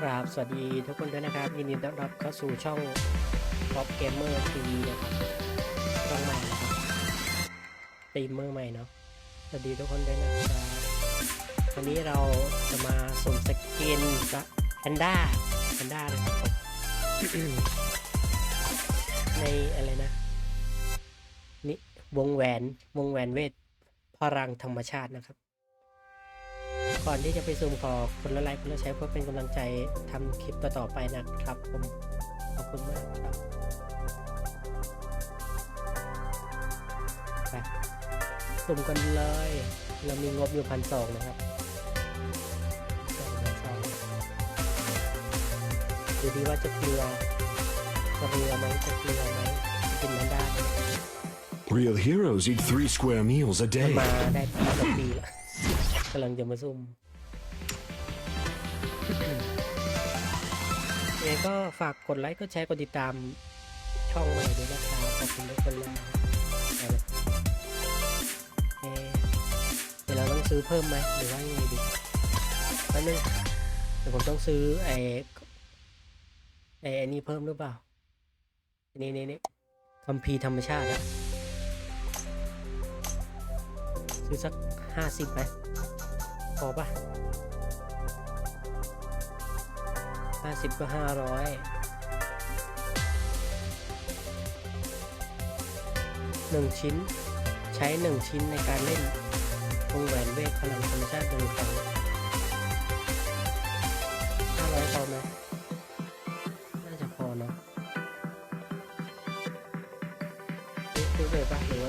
ครับสวัสดีทุกคนด้วยนะครับ ยินดีต้อนรับเข้าสู่ช่อง Pop Gamer TV นะครับช่องใหม่นะครับตีมเมอร์ใหม่เนาะสวัสดีทุกคนด้วยนะครับวันนี้เราจะมาสุ่มสกินแพนด้าแพนด้านะครับในอะไรนะนี่วงแหวนวงแหวนเวทพลังธรรมชาตินะครับ ก่อนที่จะไปซูมขอคนละไลค์คนละแชร์เพื่อเป็นกำลังใจทำคลิปต่อๆไปนะครับผมขอบคุณมากครับไปซูมกันเลย เรามีงบอยู่พันสองนะครับพันสองดูดีว่าจะเกลือจะเกลือไหมจะเกลือไหมกินมันได้ Real heroes eat three square meals a มัน day. มาได้ปีสองปีแล้ว กำลังจะมาซุ่มยังไงก็ฝากกดไลค์ กดแชร์ กดติดตามช่องใหม่ด้วยนะครับขอบคุณทุกคนเลยเออเดี๋ยวเราต้องซื้อเพิ่มไหมหรือว่ายังไงดีแป๊บนึงเดี๋ยวผมต้องซื้อไอ้ไอ้ไอ้นี่เพิ่มหรือเปล่าอันนี่นี่นี่คัมภีร์ธรรมชาติอะซื้อสักห้าสิบไหม พอปะห้าสิบก็ห้าร้อยหนึ่งชิ้น ใช้หนึ่งชิ้นในการเล่นวงแหวนเวทพลังธรรมชาติหนึ่งครั้งห้าร้อยพอไหมน่าจะพอเนาะซื้อซื้อเลยปะหรือ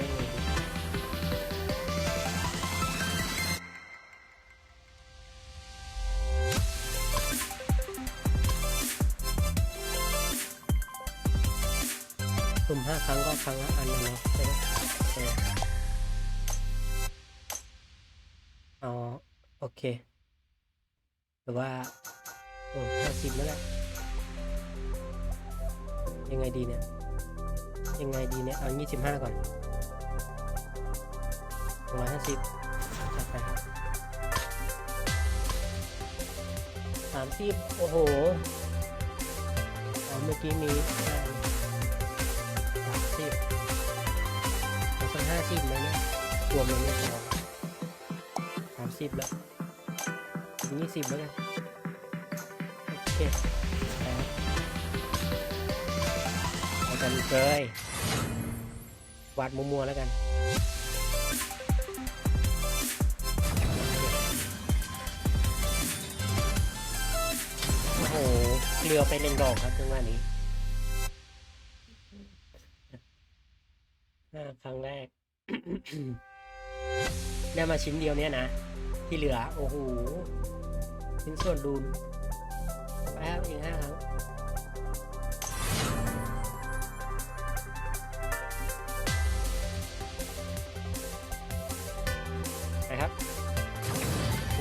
รั้งก็ครั้งละอันนะเนาะใช่ไหมเออโอเคหรือว่าโอ้ห้าสิบแล้วแหละยังไงดีเนี่ยยังไงดีเนี่ยเอายี่สิบห้าก่อนร้อยห้าสิบจัดไปครับสามสิบโอ้โหเมื่อกี้มีอ่าสามสิบเอาสักห้าสิบไหมเนี่ยรวมมันไม่พอสามสิบแล้วยี่สิบแล้วกันโอเคเอากันเลยวาดมัวๆแล้วกันโอ้โหเกลือไปหนึ่งดอกครับจังหวะนี้ ครั้งแรก ได้มาชิ้นเดียวเนี่ยนะ ที่เหลือ โอ้โหชิ้นส่วนดูนแป๊บอีกห้าครั้งไปครับ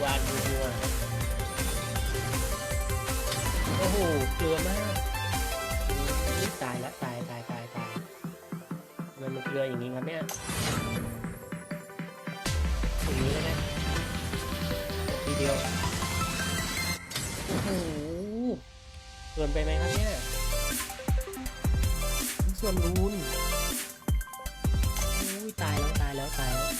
วาดดูดูอะโอ้โหเกลือมาก ไปไหมครับเนี่ยส่วนรูนอุ้ยตายแล้วตายแล้วตายแล้ว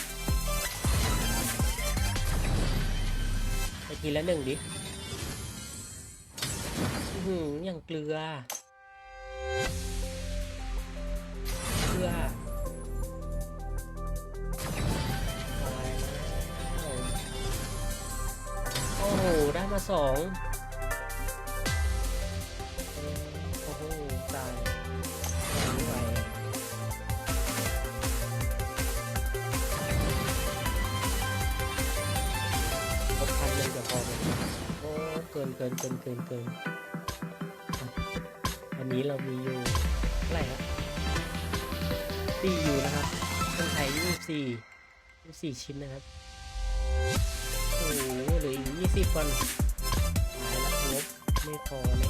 ไปทีละหนึ่งดิอื้อหืออย่างเกลือ เกลือตายแล้วโอ้โหได้มาสอง ตายตายไหวครบพันหนึ่งจะพอไหมโอ้เกินเกินเกินเกินเกินอันนี้เรามีอยู่เท่าไรครับตีอยู่นะครับต้องใช้24 24ชิ้นนะครับโอ้โหเหลืออีก20ก่อนตายล้วงบไม่พอแน่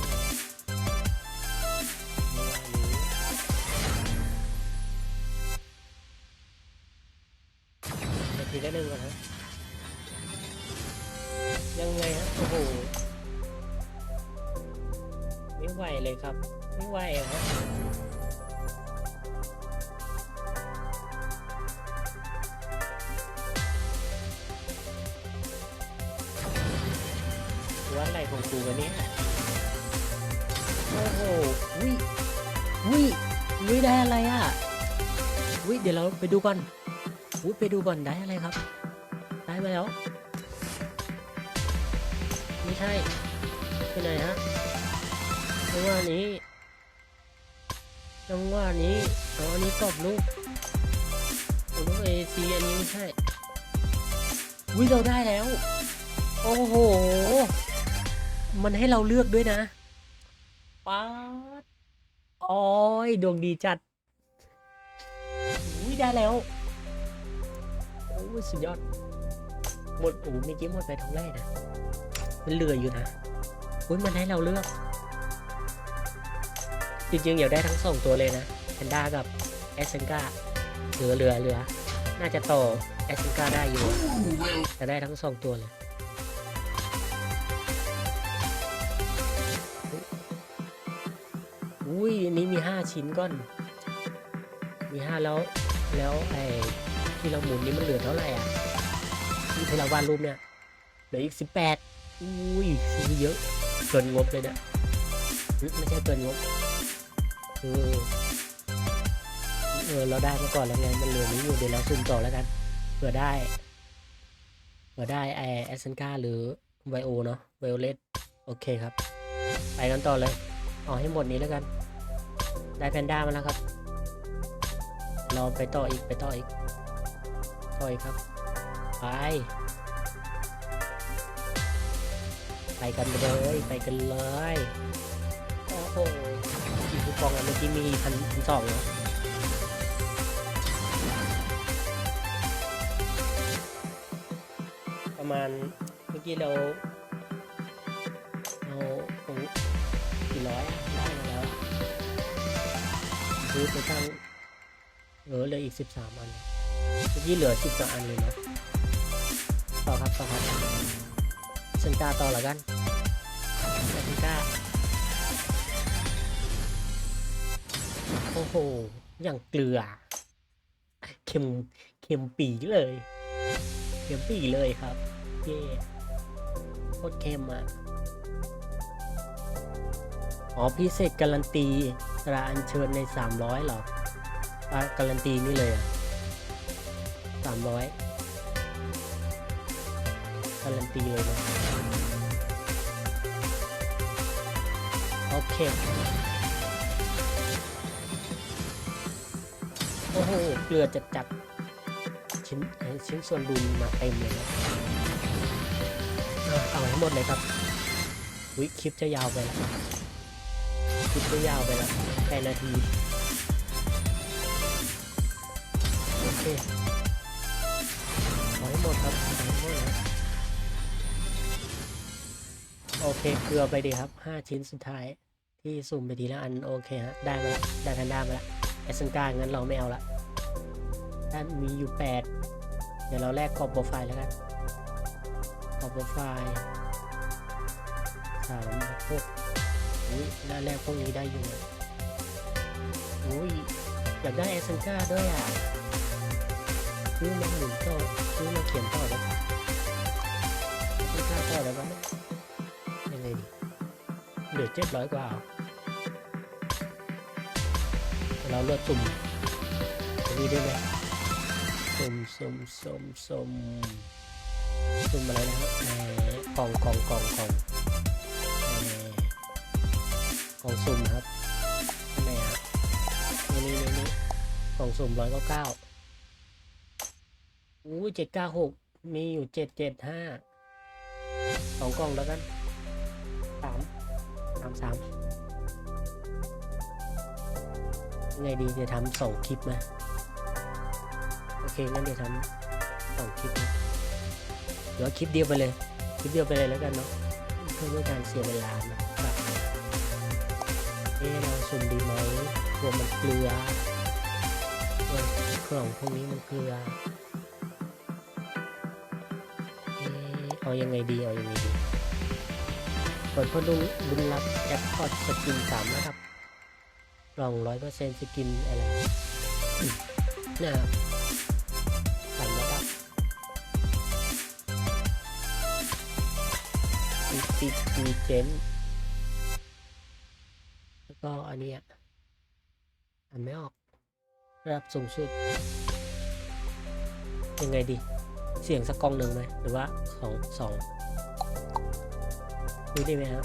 ทีละหนึ่งก่อนฮะ ยังไงฮะ โอ้โห ไม่ไหวเลยครับ ไม่ไหวอะครับว่าอะไรของกูกันนี่ยโอ้โหวิวิวิได้อะไรอะวิเดี๋ยวเราไปดูก่อน วิไปดูก่อนได้อะไรครับ ได้มาแล้ว ไม่ใช่ไปไหนฮะจังหวะนี้จังหวะนี้อ๋ออันนี้กรอบลูกกรอบลูกเอซีอันนี้ไม่ใช่วิเราได้แล้ว โอ้โห มันให้เราเลือกด้วยนะป๊าดโอ้ยดวงดีจัดวิได้แล้ว สุดยอด หมดโอ้โหเมื่อกี้หมดไปท้งแรกนะมันเหลืออยู่นะอุ้ยมันให้เราเลือก จริงๆอยากได้ทั้งสองตัวเลยนะแพนด้ากับแอสเซนกาเหลือเหลือเหลือ น่าจะต่อแอสเซนกาได้อยู่จะได้ทั้งสองตัวเลยอุ้ยอันนี้มีห้าชิ้นก้อน มีห้าแล้ว แล้วไอ ที่เราหมุนนี่มันเหลือเท่าไหร่อะที่เราวาดรูปเนี่ยเหลืออีกสิบแปดอุ้ยซื้อเยอะเกินงบเลยเนะหึไม่ใช่เกินงบเออเออเราได้มาก่อนแล้วไงมันเหลือนี้อยู่เดี๋ยวเราซุ่มต่อแล้วกันเผื่อได้เผื่อได้ไอแอสเซนกาหรือไวโอเนาะไวโอเลตโอเคครับ ไปกันต่อเลยเอาให้หมดนี้แล้วกัน ได้แพนด้ามาแล้วครับเราไปต่ออีกไปต่ออีก ต่ออีกครับ ไป ไปกันเลย ไปกันเลย โอ้โหอีกคูปองอันเมื่อกี้มีพันสองเหรอประมาณเมื่อกี้เราเราโอ้กี่ร้อยได้แล้วอะซื้อไปตั้งเออเหลืออีกสิบสามอัน เมื่อกี้เหลือสิบกว่าอันเลยนะต่อครับต่อครับเซนกาต่อล้วกันเซนกาโอ้โห อย่างเกลือ เค็ม เค็มปีเลย เค็มปีเลยครับ เย่โคตรเค็มอะ อ๋อพิเศษการันตีตราอัญเชิญใน 300เหรอการันตีนี่เลยอะ สามร้อยการันตีเลยนะโอเค โอ้โห เกลือจัดจัดชิ้นชิ้นส่วนดุลมาเต็มเลยนะอะเอาให้หมดเลยครับวิคลิปจะยาวไปแล้วคลิปจะยาวไปแล้วแปดนาทีโอเค หมดครับโอเคเกลือไปดีครับ 5 ชิ้นสุดท้าย ที่สุ่มไปทีละอันโอเคฮะได้มาละได้แพนด้ามาละแอสเซนกางั้นเราไม่เอาละถ้ามีอยู่ 8 เดี๋ยวเราแลกกรอบโปรไฟล์แล้วกันกรอบโปรไฟล์สามหกอุ้ยน้าแรกพวกนี้ได้อยู่อุ้ยอยากได้แอสเซนกาด้วยอะ ซื้อมาหมุนต่อซื้อมาเขียนต่อแล้วไม่กล้าต่อแล้วก็ยังไงดีเหลือเจ็ดร้อยกว่าเราเลือกสุ่มอันนี้ได้ไหมสุ่มสุ่มสุ่มสุ่มสุ่มอะไรนะครับกล่องกล่องกล่องกล่องกล่องสุ่มครับอันไหนฮะนี่นี่นี่นี่กล่องสุ่มร้อยเก้าเก้า อู้เจ็ดเก้าหกมีอยู่เจ็ดเจ็ดห้าสองกล่องแล้วกันสามสามสามยังไงดีเดี๋ยวทำสองคลิปไหมโอเคงั้นเดี๋ยวทำสองคลิปนะเดี๋ยวคลิปเดียวไปเลย คลิปเดียวไปเลยแล้วกันเนาะเพื่อไม่การเสียเวลานะครับเอะเราสุ่มดีไหมกลัวมันเกลือกล่องพวกนี้มันเกลือ เอายังไงดีเอายังไงดีกปิดพอดุงบุญรับแจ็คพอตสกินสามนะครับกล่องร้อยเปอร์เซ็นต์สกินอะไรอืมนะครับสามระดับมีติดมีเจนแล้วก็อันเนี้ยอ่านไม่ออกระดับสูงสุดยังไงดี เสียงสักกองหนึ่งไหมหรือว่าสองสองดูได้ไหมครับ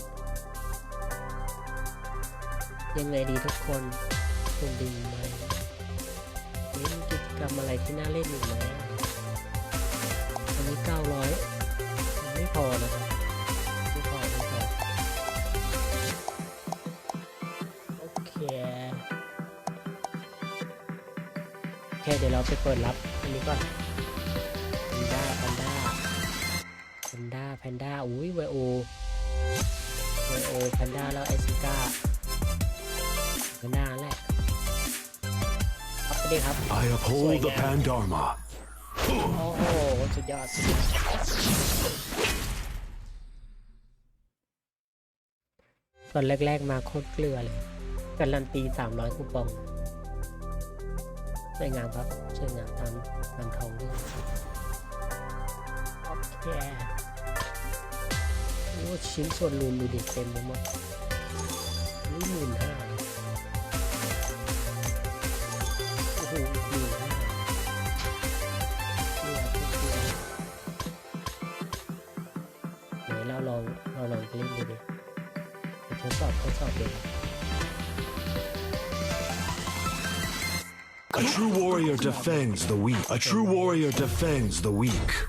ยังไงดีทุกคนคุณดีไหมมีกิจกรรมอะไรที่น่าเล่นอีกไหมอันนี้ 900 ไม่พอนะครับไม่พอไม่พอโอเคโอเคเดี๋ยวเราไปเปิดรับอันนี้ก่อน อุ้ยไวโอไวโอแพนด้าแล้วไอซิก้าแพนด้าแหละครับไปดีครับ I uphold the Pandharma. โอ้โหสุดยอดตอนแรก ๆ มาโคตรเกลือเลย การันตี 300 คูปองสวยงามครับสวยงามตามตามทองด้วยโอเคโอ้ชิ้นส่วนรูนดูดิเต็มไปหมดนี่หมื่นห้าโอ้โหอีกหมื่นห้านี่ครับทุกทีไหนเราลองเราลองเล่นดูดิทดสอบทดสอบดู A true warrior defends the weak. A true warrior defends the weak.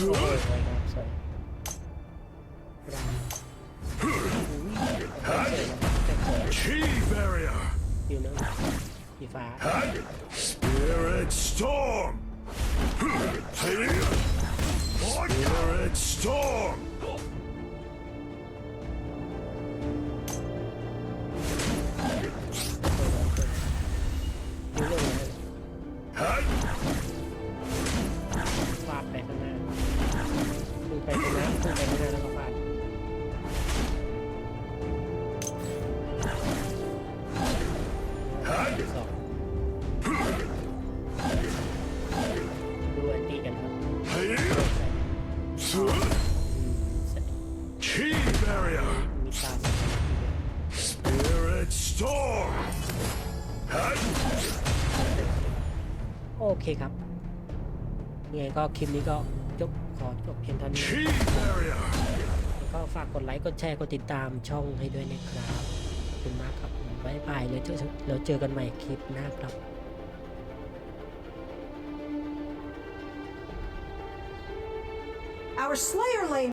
สวยครับสวยรำอุ้ยสวยนะสวย Chi barrier. อยู่นะสีฟ้า Spirit storm. Spirit storm. ดู ข้างหน้าดูไปข้างหน้าแล้วก็ฟาดสองดูอันตีกันครับมีตาสอง Spirit storm. โอเคครับยังไงก็คลิปนี้ก็ ขอจบเพียงเท่านี้ Chi barrier. แล้วก็ฝากกดไลค์ กดแชร์ กดติดตามช่องให้ด้วยนะครับขอบคุณมากครับบ๊ายบายแล้วเจอแล้วเจอกันใหม่คลิปหน้าครับ Our Slayer Lane